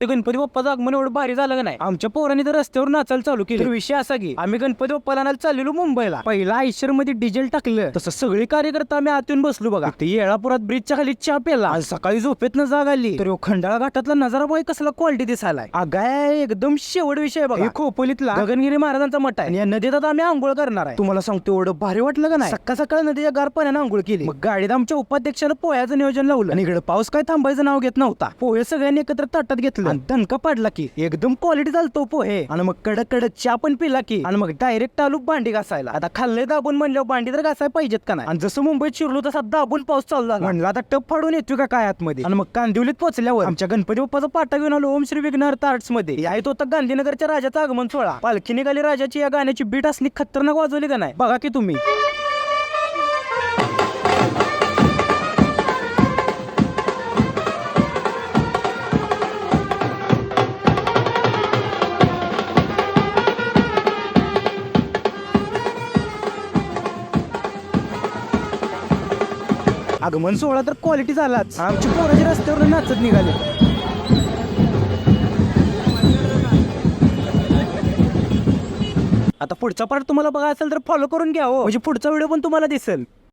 ते गणपती बाप्पाचं आगमन एवढं भारी झालं का नाही? आमच्या पोरांनी तर रस्त्यावर नाचायला चालू केलं. तर विषय असा की आम्ही गणपती बाप्पाला आणायला चाललेलो मुंबईला. पहिला आयशरमध्ये डिझेल टाकलं. तसं सगळे कार्यकर्ता आम्ही आतून बसलो बघा. ते येळापुरात ब्रिजच्या खाली चहा पेला आणि सकाळी झोपेतनं जाग आली. तर खंडाळा घाटातला नजारा बघ कसला क्वालिटी दिसायलाय. अगाय एकदम शेवट विषय बघा. खोपोलीतला गगनगिरी महाराजांचा मठ आहे. आणि या नदीत आता आम्ही आंघोळ करणार आहे. तुम्हाला सांगतो एवढं भारी वाटलं का नाही? सकाळ सकाळ नदीच्या गार पाण्यानं आंघोळ केली. मग गाडीत आमच्या उपाध्यक्षानं पोह्याचं नियोजन लावलं. आणि इकडे पाऊस काय थांबायचं नाव घेत नव्हता. पोहे सगळ्यांनी एकत्र ताटात घेतलं. आणि दणका पाडला की एकदम क्वालिटी चालतो पोहे आणि मग कडक कडक चहा पण पिला की आणि मग डायरेक्ट आलो भांडी घासायला. आता खाल्ले दाबून म्हणल्यावर भांडी तर घासायला पाहिजेत का नाही? आणि जसं मुंबईत शिरलो तसा दाबून पाऊस चालू झाला. म्हणलं आता टप फाडून येतो का काय आतमध्ये? आणि मग कांदिवलीत पोहोचल्यावर आमच्या गणपती बाप्पाचा पाटा घेऊन आलो ओम श्री विघ्नहर्ता आर्ट्समध्ये. यायत होता गांधीनगरच्या राजाचा आगमन सोहळा. पालखी निघाली राजाची या गाण्याची बीट असली खतरनाक वाजवली का नाही? बघा की तुम्ही. आगमन सोहळा तर क्वालिटी झालाच. आमची पोराची रस्त्यावर नाचत निघाले. आता पुढचा पार्ट तुम्हाला बघा असेल तर फॉलो करून घ्या हो. म्हणजे पुढचा व्हिडिओ पण तुम्हाला दिसेल.